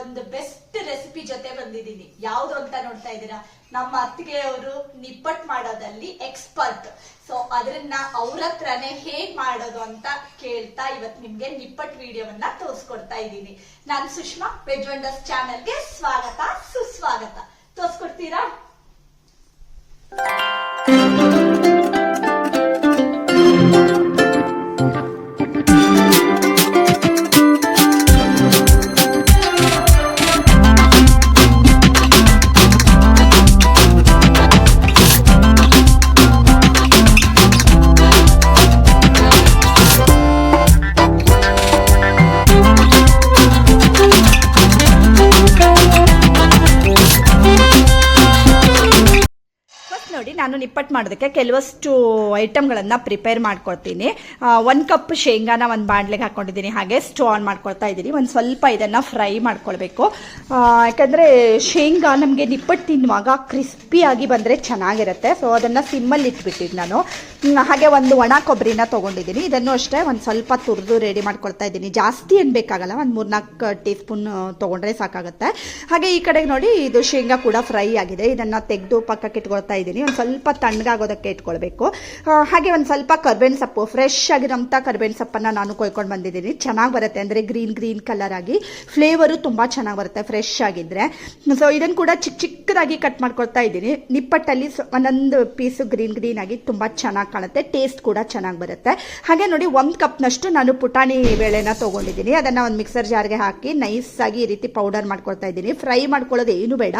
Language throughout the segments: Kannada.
ಒಂದು ಬೆಸ್ಟ್ ರೆಸಿಪಿ ಜೊತೆ ಬಂದಿದ್ದೀನಿ. ಯಾವ್ದು ಅಂತ ನೋಡ್ತಾ ಇದ್ದೀರಾ? ನಮ್ಮ ಅತ್ತಿಗೆ ಅವರು ನಿಪ್ಪಟ್ ಮಾಡೋದಲ್ಲಿ ಎಕ್ಸ್ಪರ್ಟ್ ಸೊ ಅದನ್ನ ಅವ್ರ ಹತ್ರನೇ ಹೇಗ್ ಮಾಡೋದು ಅಂತ ಕೇಳ್ತಾ ಇವತ್ ನಿಮ್ಗೆ ನಿಪ್ಪಟ್ ವಿಡಿಯೋವನ್ನ ತೋರಿಸ್ಕೊಡ್ತಾ ಇದ್ದೀನಿ. ನಾನು ಸುಷ್ಮಾ ವೆಜ್ ವಂಡರ್ಸ್ ಚಾನೆಲ್ಗೆ ಸ್ವಾಗತ, ಸುಸ್ವಾಗತ. ತೋರಿಸ್ಕೊಡ್ತೀರಾ? ನೋಡಿ ನಾನು ನಿಪ್ಪಟ್ಟು ಮಾಡೋದಕ್ಕೆ ಕೆಲವಷ್ಟು ಐಟಮ್ಗಳನ್ನು ಪ್ರಿಪೇರ್ ಮಾಡ್ಕೊಳ್ತೀನಿ. ಒಂದು ಕಪ್ ಶೇಂಗಾನ ಒಂದು ಬಾಣಲೆಗೆ ಹಾಕೊಂಡಿದ್ದೀನಿ. ಹಾಗೆ ಸ್ಟೋ ಆನ್ ಮಾಡ್ಕೊಳ್ತಾ ಇದ್ದೀನಿ. ಒಂದು ಸ್ವಲ್ಪ ಇದನ್ನು ಫ್ರೈ ಮಾಡ್ಕೊಳ್ಬೇಕು. ಯಾಕಂದರೆ ಶೇಂಗಾ ನಮಗೆ ನಿಪ್ಪಟ್ಟು ತಿನ್ನುವಾಗ ಕ್ರಿಸ್ಪಿಯಾಗಿ ಬಂದರೆ ಚೆನ್ನಾಗಿರುತ್ತೆ. ಸೊ ಅದನ್ನು ಸಿಮ್ಮಲ್ಲಿ ಇಟ್ಬಿಟ್ಟಿದ್ದು ನಾನು. ಹಾಗೆ ಒಂದು ಒಣ ಕೊಬ್ಬರಿನ ತೊಗೊಂಡಿದ್ದೀನಿ. ಇದನ್ನು ಅಷ್ಟೇ ಒಂದು ಸ್ವಲ್ಪ ತುರಿದು ರೆಡಿ ಮಾಡ್ಕೊಳ್ತಾ ಇದ್ದೀನಿ. ಜಾಸ್ತಿ ಏನು ಬೇಕಾಗಲ್ಲ, ಒಂದು ಮೂರ್ನಾಲ್ಕು ಟೀ ಸ್ಪೂನ್ ತೊಗೊಂಡ್ರೆ ಸಾಕಾಗುತ್ತೆ. ಹಾಗೆ ಈ ಕಡೆಗೆ ನೋಡಿ, ಇದು ಶೇಂಗಾ ಕೂಡ ಫ್ರೈ ಆಗಿದೆ. ಇದನ್ನು ತೆಗೆದು ಪಕ್ಕಕ್ಕೆ ಇಟ್ಕೊಳ್ತಾ ಇದ್ದೀನಿ. ಒಂದು ಸ್ವಲ್ಪ ತಣ್ಣಗಾಗೋದಕ್ಕೆ ಇಟ್ಕೊಳ್ಬೇಕು. ಹಾಗೆ ಒಂದು ಸ್ವಲ್ಪ ಕರ್ಬೇವಿನ ಸೊಪ್ಪು ಫ್ರೆಶ್ ಆಗಿರೋಂಥ ಕರ್ಬೇವಿನ ಸೊಪ್ಪನ್ನು ನಾನು ಕೊಯ್ಕೊಂಡು ಬಂದಿದ್ದೀನಿ. ಚೆನ್ನಾಗಿ ಬರುತ್ತೆ ಅಂದರೆ ಗ್ರೀನ್ ಗ್ರೀನ್ ಕಲರ್ ಆಗಿ. ಫ್ಲೇವರು ತುಂಬ ಚೆನ್ನಾಗಿ ಬರುತ್ತೆ ಫ್ರೆಶ್ ಆಗಿದ್ರೆ. ಸೊ ಇದನ್ನು ಕೂಡ ಚಿಕ್ಕ ಚಿಕ್ಕದಾಗಿ ಕಟ್ ಮಾಡ್ಕೊಳ್ತಾ ಇದ್ದೀನಿ. ನಿಪ್ಪಟ್ಟಲ್ಲಿ ಒಂದೊಂದು ಪೀಸು ಗ್ರೀನ್ ಗ್ರೀನ್ ಆಗಿ ತುಂಬ ಚೆನ್ನಾಗಿ ಕಾಣುತ್ತೆ. ಟೇಸ್ಟ್ ಕೂಡ ಚೆನ್ನಾಗಿ ಬರುತ್ತೆ. ಹಾಗೆ ನೋಡಿ, ಒಂದು ಕಪ್ನಷ್ಟು ನಾನು ಪುಟಾಣಿ ಬೇಳೆನ ತೊಗೊಂಡಿದ್ದೀನಿ. ಅದನ್ನು ಒಂದು ಮಿಕ್ಸರ್ ಜಾರ್ಗೆ ಹಾಕಿ ನೈಸಾಗಿ ಈ ರೀತಿ ಪೌಡರ್ ಮಾಡ್ಕೊಳ್ತಾ ಇದ್ದೀನಿ. ಫ್ರೈ ಮಾಡ್ಕೊಳ್ಳೋದು ಏನು ಬೇಡ.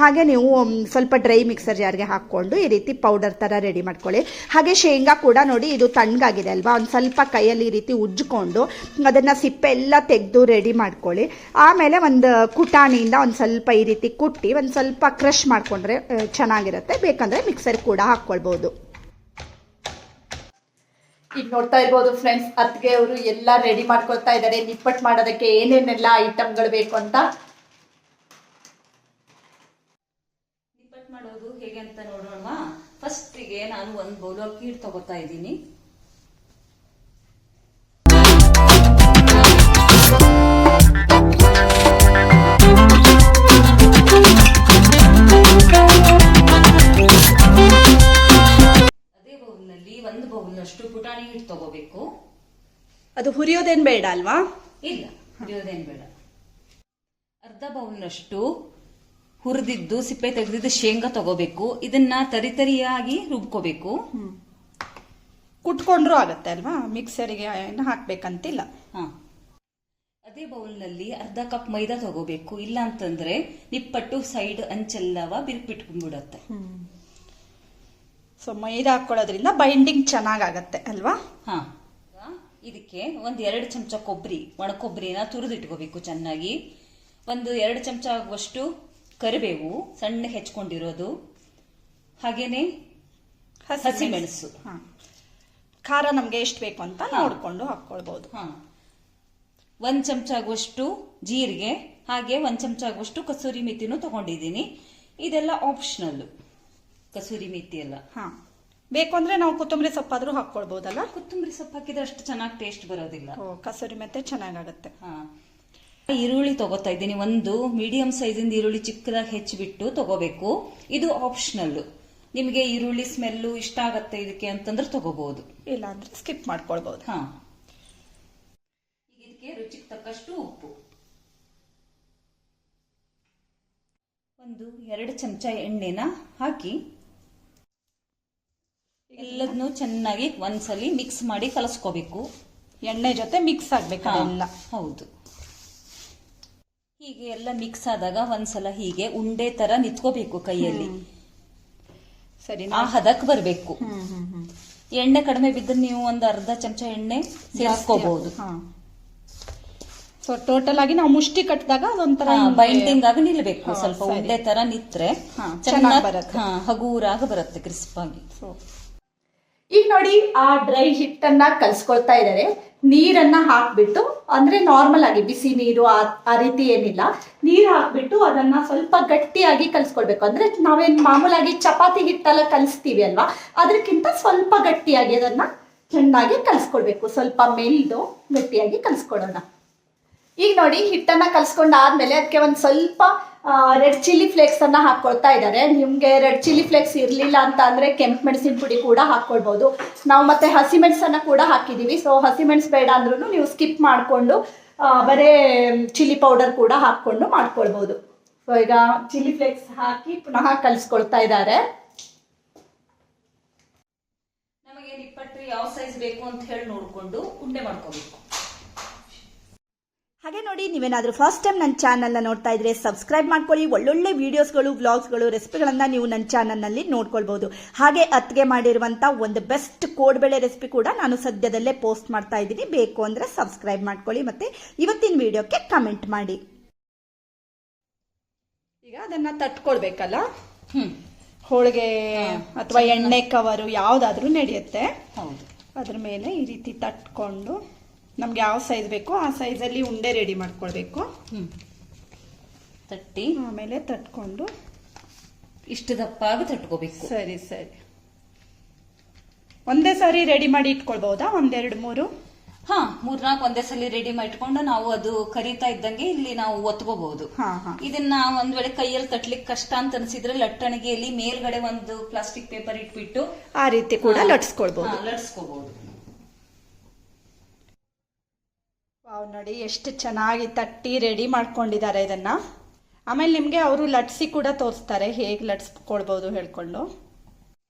ಹಾಗೆ ನೀವು ಸ್ವಲ್ಪ ಡ್ರೈ ಮಿಕ್ಸರ್ ಜಾರ್ಗೆ ಹಾಕ್ಕೊಂಡು ಈ ರೀತಿ ಪೌಡರ್ ಥರ ರೆಡಿ ಮಾಡ್ಕೊಳ್ಳಿ. ಹಾಗೆ ಶೇಂಗಾ ಕೂಡ ನೋಡಿ ಇದು ತಣ್ಣಗಾಗಿದೆ ಅಲ್ವಾ? ಒಂದು ಸ್ವಲ್ಪ ಕೈಯಲ್ಲಿ ಈ ರೀತಿ ಉಜ್ಜಿಕೊಂಡು ಅದನ್ನು ಸಿಪ್ಪೆ ಎಲ್ಲ ತೆಗೆದು ರೆಡಿ ಮಾಡ್ಕೊಳ್ಳಿ. ಆಮೇಲೆ ಒಂದು ಕುಟಾಣಿಯಿಂದ ಒಂದು ಸ್ವಲ್ಪ ಈ ರೀತಿ ಕುಟ್ಟಿ ಒಂದು ಸ್ವಲ್ಪ ಕ್ರಷ್ ಮಾಡಿಕೊಂಡ್ರೆ ಚೆನ್ನಾಗಿರುತ್ತೆ. ಬೇಕಂದರೆ ಮಿಕ್ಸರ್ ಕೂಡ ಹಾಕ್ಕೊಳ್ಬೋದು. ಈಗ ನೋಡ್ತಾ ಇರ್ಬೋದು ಫ್ರೆಂಡ್ಸ್ ಅತ್ತಿಗೆ ಅವರು ಎಲ್ಲ ರೆಡಿ ಮಾಡ್ಕೊಳ್ತಾ ಇದ್ದಾರೆ. ನಿಪ್ಪಟ್ಟು ಮಾಡೋದಕ್ಕೆ ಏನೇನೆಲ್ಲ ಐಟಮ್ಗಳು ಬೇಕು ಅಂತ ನಿಪ್ಪಟ್ಟು ಮಾಡೋದು ಹೇಗೆ ಅಂತ ನೋಡೋಣವಾ ಫಸ್ಟಿಗೆ ನಾನು ಒಂದು ಬೌಲ್ ಅಕ್ಕಿ ಹಿಟ್ಟು ತಗೋತಾ ಇದ್ದೀನಿ. ಅದೇ ಬೌಲ್ನಲ್ಲಿ ಒಂದು ಬೌಲ್ನಷ್ಟು ಪುಟಾಣಿ ಹಿಟ್ಟು ತಗೋಬೇಕು. ಅದು ಹುರಿಯೋದೇನ್ ಬೇಡ ಅಲ್ವಾ? ಇಲ್ಲ ಹುರಿಯೋದೇನ್ ಬೇಡ. ಅರ್ಧ ಬೌಲ್ನಷ್ಟು ಹುರಿದಿದ್ದು ಸಿಪ್ಪೆ ತೆಗೆದಿದ್ದು ಶೇಂಗಾ ತಗೋಬೇಕು. ಇದನ್ನ ತರಿತರಿಯಾಗಿ ರುಬ್ಕೋಬೇಕು. ಕುಟ್ಕೊಂಡ್ರು ಆಗುತ್ತೆ ಅಲ್ವಾ? ಮಿಕ್ಸರಿಗೆ ಏನು ಹಾಕ್ಬೇಕಂತಿಲ್ಲ. ಅದೇ ಅದೇ ಬೌಲ್ನಲ್ಲಿ ಅರ್ಧ ಕಪ್ ಮೈದಾ ತಗೋಬೇಕು. ಇಲ್ಲ ಅಂತಂದ್ರೆ ನಿಪ್ಪಟ್ಟು ಸೈಡ್ ಅಂಚೆಲ್ಲವ ಬಿರ್ಪಿಟ್ಕೊಂಡ್ಬಿಡತ್ತೆ ಸೊ ಮೈದಾ ಹಾಕೊಳ್ಳೋದ್ರಿಂದ ಬೈಂಡಿಂಗ್ ಚೆನ್ನಾಗಾಗತ್ತೆ ಅಲ್ವಾ? ಹಾ. ಇದಕ್ಕೆ ಒಂದ್ ಎರಡು ಚಮಚ ಕೊಬ್ಬರಿ ಒಣ ಕೊಬ್ಬರಿನ ತುರಿದಿಟ್ಕೋಬೇಕು ಚೆನ್ನಾಗಿ. ಒಂದು ಎರಡು ಚಮಚ ಆಗುವಷ್ಟು ಕರಿಬೇವು ಸಣ್ಣ ಹೆಚ್ಕೊಂಡಿರೋದು. ಹಾಗೇನೆ ಹಸಿಮೆಣಸು ಹಾ. ಖಾರ ನಮ್ಗೆ ಎಷ್ಟು ಬೇಕು ಅಂತ ನೋಡ್ಕೊಂಡು ಹಾಕ್ಕೊಳ್ಬಹುದು ಹಾ. ಒಂದ್ ಚಮಚ ಆಗುವಷ್ಟು ಜೀರಿಗೆ ಹಾಗೆ ಒಂದ್ ಚಮಚ ಆಗುವಷ್ಟು ಕಸೂರಿ ಮೆಥಿನೂ ತಗೊಂಡಿದ್ದೀನಿ. ಇದೆಲ್ಲ ಆಪ್ಷನಲ್ ಕಸೂರಿ ಮೆತ್ತಿ ಎಲ್ಲ. ಹಾಂ. ಬೇಕು ಅಂದ್ರೆ ನಾವು ಕೊತ್ತಂಬರಿ ಸೊಪ್ಪಾದ್ರೂ ಹಾಕ್ಕೊಳ್ಬಹುದಲ್ಲ ಕೊತ್ತಂಬರಿ ಸೊಪ್ಪು ಹಾಕಿದ್ರೆ ಅಷ್ಟು ಚೆನ್ನಾಗಿ ಟೇಸ್ಟ್ ಬರೋದಿಲ್ಲ. ಕಸೂರಿ ಮೆತ್ತೆ ಚೆನ್ನಾಗಾಗತ್ತೆ. ಹಾ. ಈರುಳ್ಳಿ ತಗೋತಾ ಇದ್ದೀನಿ. ಒಂದು ಮೀಡಿಯಂ ಸೈಜಿಂದ ಈರುಳ್ಳಿ ಚಿಕ್ಕದಾಗಿ ಹೆಚ್ಚಿಬಿಟ್ಟು ತಗೋಬೇಕು. ಇದು ಆಪ್ಷನಲ್ ನಿಮಗೆ ಈರುಳ್ಳಿ ಸ್ಮೆಲ್ಲು ಇಷ್ಟ ಆಗತ್ತೆ ಇದಕ್ಕೆ ಅಂತಂದ್ರೆ ತಗೋಬಹುದು ಇಲ್ಲ ಅಂದ್ರೆ ಸ್ಕಿಪ್ ಮಾಡ್ಕೊಳ್ಬಹುದು ಹಾ. ಇದಕ್ಕೆ ರುಚಿಗೆ ತಕ್ಕಷ್ಟು ಉಪ್ಪು. ಒಂದು ಎರಡು ಚಮಚ ಎಣ್ಣೆನ ಹಾಕಿ ಎಲ್ಲದನ್ನು ಚೆನ್ನಾಗಿ ಒಂದ್ಸಲಿ ಮಿಕ್ಸ್ ಮಾಡಿ ಕಲಸ್ಕೋಬೇಕು. ಎಣ್ಣೆ ಜೊತೆ ಮಿಕ್ಸ್ ಆಗ್ಬೇಕು ಹೌದು. ಹೀಗೆ ಎಲ್ಲ ಮಿಕ್ಸ್ ಆದಾಗ ಒಂದ್ಸಲ ಹೀಗೆ ಉಂಡೆ ತರ ನಿತ್ಕೋಬೇಕು ಕೈಯಲ್ಲಿ. ಸರಿ ಆ ಹದಕ್ ಬರ್ಬೇಕು. ಎಣ್ಣೆ ಕಡಿಮೆ ಬಿದ್ದರೆ ನೀವು ಒಂದು ಅರ್ಧ ಚಮಚ ಎಣ್ಣೆ ಸೇರಿಸ್ಕೋಬಹುದು ಸೊ ಟೋಟಲ್ ಆಗಿ ನಾವು ಮುಷ್ಟಿ ಕಟ್ಟಿದಾಗ ಅದೊಂಥರ ಬೈಂಡಿಂಗ್ ಆಗಿ ನಿಲ್ಬೇಕು. ಸ್ವಲ್ಪ ಉಂಡೆ ತರ ನಿತ್ರೆ ಚೆನ್ನಾಗ್ ಬರುತ್ತೆ. ಹಗೂರಾಗ ಬರುತ್ತೆ ಕ್ರಿಸ್ಪ್ ಆಗಿ. ಈಗ ನೋಡಿ ಆ ಡ್ರೈ ಹಿಟ್ಟನ್ನ ಕಲ್ಸ್ಕೊಳ್ತಾ ಇದ್ದಾರೆ ನೀರನ್ನ ಹಾಕ್ಬಿಟ್ಟು, ಅಂದ್ರೆ ನಾರ್ಮಲ್ ಆಗಿ ಬಿಸಿ ನೀರು ಆ ಆ ರೀತಿ ಏನಿಲ್ಲ, ನೀರು ಹಾಕ್ಬಿಟ್ಟು ಅದನ್ನ ಸ್ವಲ್ಪ ಗಟ್ಟಿಯಾಗಿ ಕಲ್ಸ್ಕೊಳ್ಬೇಕು. ಅಂದ್ರೆ ನಾವೇನ್ ಮಾಮೂಲಾಗಿ ಚಪಾತಿ ಹಿಟ್ಟೆಲ್ಲ ಕಲಿಸ್ತೀವಿ ಅಲ್ವಾ? ಅದಕ್ಕಿಂತ ಸ್ವಲ್ಪ ಗಟ್ಟಿಯಾಗಿ ಅದನ್ನ ಚೆನ್ನಾಗಿ ಕಲ್ಸ್ಕೊಳ್ಬೇಕು. ಸ್ವಲ್ಪ ಮೆಲ್ದು ಗಟ್ಟಿಯಾಗಿ ಕಲ್ಸ್ಕೊಡೋಣ ಈಗ ನೋಡಿ, ಹಿಟ್ಟನ್ನ ಕಲ್ಸ್ಕೊಂಡಾದ್ಮೇಲೆ ಅದಕ್ಕೆ ಒಂದು ಸ್ವಲ್ಪ ರೆಡ್ ಚಿಲ್ಲಿ ಫ್ಲೇಕ್ಸ್ ಅನ್ನ ಹಾಕೊಳ್ತಾ ಇದ್ದಾರೆ. ನಿಮಗೆ ರೆಡ್ ಚಿಲ್ಲಿ ಫ್ಲೇಕ್ಸ್ ಇರಲಿಲ್ಲ ಅಂತ ಅಂದರೆ ಕೆಂಪು ಮೆಣಸಿನ ಪುಡಿ ಕೂಡ ಹಾಕ್ಕೊಳ್ಬೋದು ನಾವು ಮತ್ತೆ ಹಸಿಮೆಣಸನ್ನು ಕೂಡ ಹಾಕಿದೀವಿ. ಸೊ ಹಸಿಮೆಣಸು ಬೇಡ ಅಂದ್ರೂ ನೀವು ಸ್ಕಿಪ್ ಮಾಡಿಕೊಂಡು ಬರೇ ಚಿಲ್ಲಿ ಪೌಡರ್ ಕೂಡ ಹಾಕ್ಕೊಂಡು ಮಾಡ್ಕೊಳ್ಬೋದು. ಸೊ ಈಗ ಚಿಲ್ಲಿ ಫ್ಲೇಕ್ಸ್ ಹಾಕಿ ಪುನಃ ಕಲಿಸ್ಕೊಳ್ತಾ ಇದ್ದಾರೆ. ನಮಗೆ ನಿಪ್ಪಟ್ಟು ಯಾವ ಸೈಜ್ ಬೇಕು ಅಂತ ಹೇಳಿ ನೋಡಿಕೊಂಡು ಉಂಡೆ ಮಾಡ್ಕೋಬೇಕು. ಹಾಗೆ ನೋಡಿ ನೀವೇನಾದರೂ ಫಸ್ಟ್ ಟೈಮ್ ನನ್ನ ಚಾನಲ್ನ ನೋಡ್ತಾ ಇದ್ರೆ ಸಬ್ಸ್ಕ್ರೈಬ್ ಮಾಡ್ಕೊಳ್ಳಿ. ಒಳ್ಳೊಳ್ಳೆ ವಿಡಿಯೋಸ್ಗಳು ವ್ಲಾಗ್ಸ್ಗಳು ರೆಸಿಪಿಗಳನ್ನು ನೀವು ನನ್ನ ಚಾನಲ್ನಲ್ಲಿ ನೋಡ್ಕೊಳ್ಬೋದು ಹಾಗೆ ಅತ್ತಿಗೆ ಮಾಡಿರುವಂಥ ಒಂದು ಬೆಸ್ಟ್ ಕೋಡ್ಬೇಳೆ ರೆಸಿಪಿ ಕೂಡ ನಾನು ಸದ್ಯದಲ್ಲೇ ಪೋಸ್ಟ್ ಮಾಡ್ತಾ ಇದ್ದೀನಿ. ಬೇಕು ಅಂದರೆ ಸಬ್ಸ್ಕ್ರೈಬ್ ಮಾಡ್ಕೊಳ್ಳಿ ಮತ್ತು ಇವತ್ತಿನ ವಿಡಿಯೋಕ್ಕೆ ಕಮೆಂಟ್ ಮಾಡಿ. ಈಗ ಅದನ್ನು ತಟ್ಕೊಳ್ಬೇಕಲ್ಲ? ಹೋಳಿಗೆ ಅಥವಾ ಎಣ್ಣೆ ಕವರು ಯಾವುದಾದ್ರೂ ನಡೆಯುತ್ತೆ. ಹೌದು. ಅದ್ರ ಮೇಲೆ ಈ ರೀತಿ ತಟ್ಕೊಂಡು ನಮ್ಗೆ ಯಾವ ಸೈಜ್ ಬೇಕೋ ಆ ಸೈಜಲ್ಲಿ ಉಂಡೆ ರೆಡಿ ಮಾಡ್ಕೊಳ್ಬೇಕು ತಟ್ಟಿ. ಆಮೇಲೆ ತಟ್ಕೊಂಡು ಇಷ್ಟು ದಪ್ಪಾಗಿ ತಟ್ಕೋಬೇಕು. ಸರಿ ಸರಿ. ಒಂದೇ ಸಾರಿ ರೆಡಿ ಮಾಡಿ ಇಟ್ಕೊಳ್ಬಹುದಾ ಒಂದೆರಡು ಮೂರು? ಹಾ ಮೂರ್ನಾಲ್ಕು ಒಂದೇ ಸಲ ರೆಡಿ ಮಾಡಿಟ್ಕೊಂಡು ನಾವು ಅದು ಕರಿತಾ ಇದ್ದಂಗೆ ಇಲ್ಲಿ ನಾವು ಒತ್ಕೋಬಹುದು ಇದನ್ನ ಒಂದ್ ವೇಳೆ ಕೈಯಲ್ಲಿ ತಟ್ಲಿಕ್ಕೆ ಕಷ್ಟ ಅಂತ ಅನ್ಸಿದ್ರೆ ಲಟ್ಟಣಿಗೆಯಲ್ಲಿ ಮೇಲ್ಗಡೆ ಒಂದು ಪ್ಲಾಸ್ಟಿಕ್ ಪೇಪರ್ ಇಟ್ಬಿಟ್ಟು ಆ ರೀತಿ ಕೂಡ ಲಟ್ಸ್ಕೊಳ್ಬಹುದು ಲಟ್ಸ್ಕೋಬಹುದು ವಾವ್ ನೋಡಿ, ಎಷ್ಟು ಚೆನ್ನಾಗಿ ತಟ್ಟಿ ರೆಡಿ ಮಾಡ್ಕೊಂಡಿದ್ದಾರೆ ಇದನ್ನ. ಆಮೇಲೆ ನಿಮಗೆ ಅವರು ಲಟ್ಸಿ ಕೂಡ ತೋರಿಸ್ತಾರೆ, ಹೇಗೆ ಲಟ್ಸ್ಕೊಳ್ಬಹುದು ಹೇಳ್ಕೊಂಡು.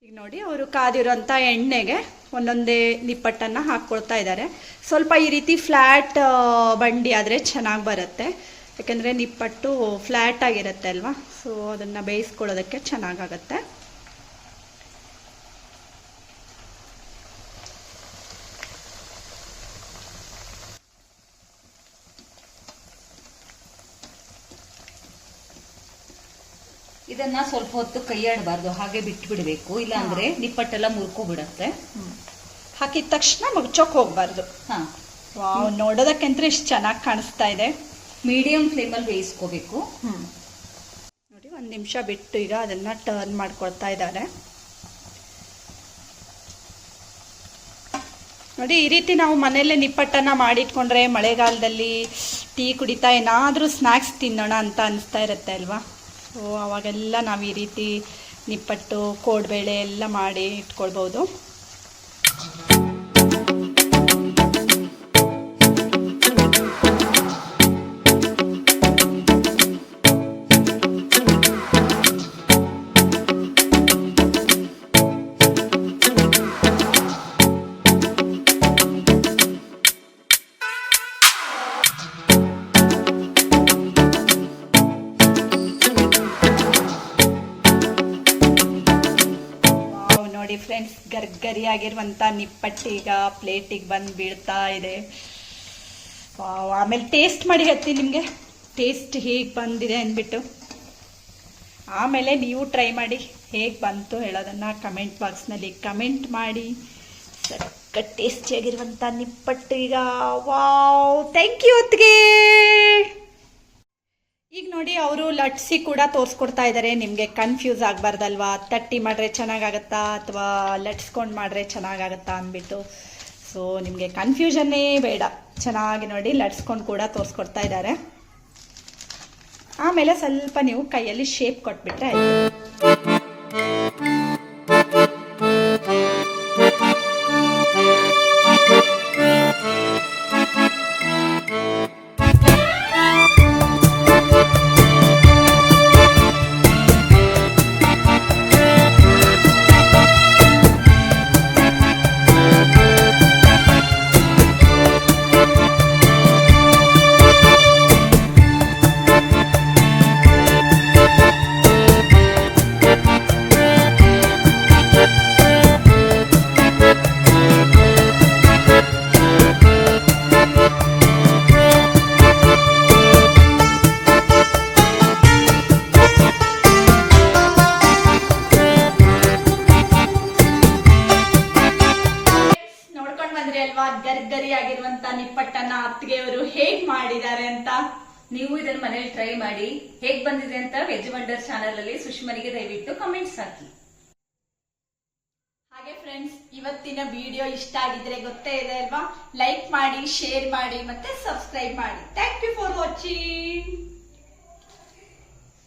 ಈಗ ನೋಡಿ, ಅವರು ಕಾದಿರೋಂಥ ಎಣ್ಣೆಗೆ ಒಂದೊಂದೇ ನಿಪ್ಪಟ್ಟನ್ನು ಹಾಕ್ಕೊಳ್ತಾ ಇದ್ದಾರೆ. ಸ್ವಲ್ಪ ಈ ರೀತಿ ಫ್ಲ್ಯಾಟ್ ಬಂಡಿ ಆದರೆ ಚೆನ್ನಾಗಿ ಬರುತ್ತೆ. ಯಾಕೆಂದರೆ ನಿಪ್ಪಟ್ಟು ಫ್ಲ್ಯಾಟ್ ಆಗಿರುತ್ತೆ ಅಲ್ವಾ? ಸೊ ಅದನ್ನು ಬೇಯಿಸ್ಕೊಳ್ಳೋದಕ್ಕೆ ಚೆನ್ನಾಗಾಗತ್ತೆ ಇದನ್ನ ಸ್ವಲ್ಪ ಹೊತ್ತು ಕೈಯಾಡಬಾರ್ದು ಹಾಗೆ ಬಿಟ್ಟು ಬಿಡಬೇಕು ಇಲ್ಲಾಂದ್ರೆ ನಿಪ್ಪಟ್ಟೆಲ್ಲ ಮುರ್ಕೋ ಬಿಡತ್ತೆ ಹಾಕಿದ ತಕ್ಷಣ ಮುಗ್ಚೋಕ್ ಹೋಗ್ಬಾರ್ದು. ಹಾ. ವಾವ್ ಇಷ್ಟು ಚೆನ್ನಾಗಿ ಕಾಣಿಸ್ತಾ ಇದೆ. ಮೀಡಿಯಂ ಫ್ಲೇಮಲ್ಲಿ ಬೇಯಿಸ್ಕೋಬೇಕು. ನೋಡಿ ಒಂದ್ ನಿಮಿಷ ಬಿಟ್ಟು ಈಗ ಅದನ್ನ ಟರ್ನ್ ಮಾಡ್ಕೊಳ್ತಾ ಇದ್ದಾರೆ. ನೋಡಿ ಈ ರೀತಿ ನಾವು ಮನೆಯಲ್ಲೇ ನಿಪ್ಪಟ್ಟನ್ನ ಮಾಡಿಟ್ಕೊಂಡ್ರೆ ಮಳೆಗಾಲದಲ್ಲಿ ಟೀ ಕುಡಿತಾ ಏನಾದ್ರೂ ಸ್ನಾಕ್ಸ್ ತಿನ್ನೋಣ ಅಂತ ಅನಿಸ್ತಾ ಇರುತ್ತೆ ಅಲ್ವಾ? ಸೊ ಅವಾಗೆಲ್ಲ ನಾವು ಈ ರೀತಿ ನಿಪ್ಪಟ್ಟು ಕೋಡ್ಬೇಳೆ ಎಲ್ಲ ಮಾಡಿ ಇಟ್ಕೊಳ್ಬೋದು. ಗರ್ಗರಿ ನಿಪ್ಪಟ್ಟೀಗ, ಪ್ಲೇಟಿಗೆ ಬಂದು ಬೀಳ್ತಾ ಇದೆ. ಆಮೇಲೆ ಟೇಸ್ಟ್ ಮಾಡಿ ಹೇಳ್ತೀನಿ ನಿಮಗೆ. ಟೇಸ್ಟ್ ಹೇಗೆ ಬಂದಿದೆ ಅಂದ್ಬಿಟ್ಟು. ಆಮೇಲೆ ನೀವು ಟ್ರೈ ಮಾಡಿ ಹೇಗೆ ಬಂತು ಹೇಳೋದನ್ನ ಕಮೆಂಟ್ ಬಾಕ್ಸ್ನಲ್ಲಿ ಕಮೆಂಟ್ ಮಾಡಿ. ಸಕ್ಕ ಟೇಸ್ಟಿಯಾಗಿರುವಂಥ ನಿಪ್ಪಟ್ಟು ಈಗ ವಾವ್ ಥ್ಯಾಂಕ್ ಯು ಹೊತ್ತಿಗೆ. ಈಗ ನೋಡಿ ಅವರು ಲಟ್ಸಿ ಕೂಡ ತೋರಿಸ್ಕೊಡ್ತಾ ಇದ್ದಾರೆ ನಿಮಗೆ ಕನ್ಫ್ಯೂಸ್ ಆಗಬಾರ್ದಲ್ವಾ? ತಟ್ಟಿ ಮಾಡ್ರೆ ಚೆನ್ನಾಗಾಗತ್ತಾ? ಅಥವಾ ಲಟ್ಸ್ಕೊಂಡು ಮಾಡ್ರೆ ಚೆನ್ನಾಗಾಗತ್ತಾ ಅಂದ್ಬಿಟ್ಟು. ಸೊ ನಿಮಗೆ ಕನ್ಫ್ಯೂಷನ್ನೇ ಬೇಡ. ಚೆನ್ನಾಗಿ ನೋಡಿ ಲಟ್ಸ್ಕೊಂಡು ಕೂಡ ತೋರಿಸ್ಕೊಡ್ತಾ ಇದ್ದಾರೆ ಆಮೇಲೆ ಸ್ವಲ್ಪ ನೀವು ಕೈಯಲ್ಲಿ ಶೇಪ್ ಕೊಟ್ಬಿಟ್ರೆ ಆಯ್ತು. ಅಂತ ನೀವು ಇದನ್ನ ಮನೇಲಿ ಟ್ರೈ ಮಾಡಿ ಹೇಗ್ ಬಂದಿದೆ ಅಂತ ವೆಜ್ ವಂಡರ್ ಚಾನಲ್ ಅಲ್ಲಿ ಸುಷ್ಮನಿಗೆ ದಯವಿಟ್ಟು ಕಮೆಂಟ್ಸ್ ಹಾಕಿ. ಹಾಗೆ ಫ್ರೆಂಡ್ಸ್ ಇವತ್ತಿನ ವಿಡಿಯೋ ಇಷ್ಟ ಆಗಿದ್ರೆ ಗೊತ್ತೇ ಇದೆ ಅಲ್ವಾ? ಲೈಕ್ ಮಾಡಿ ಶೇರ್ ಮಾಡಿ ಮತ್ತೆ ಸಬ್ಸ್ಕ್ರೈಬ್ ಮಾಡಿ. Thank you for watching